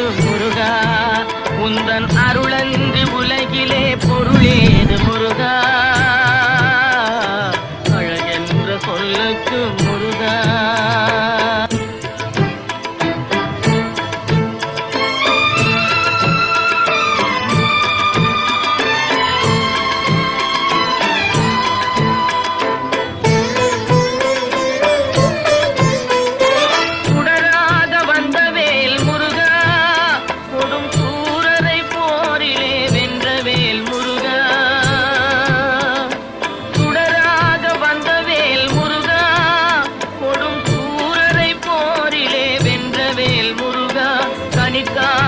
பொருளேது முருகா? உந்தன் அருளன்றி உலகிலே பொருளேது முருகா?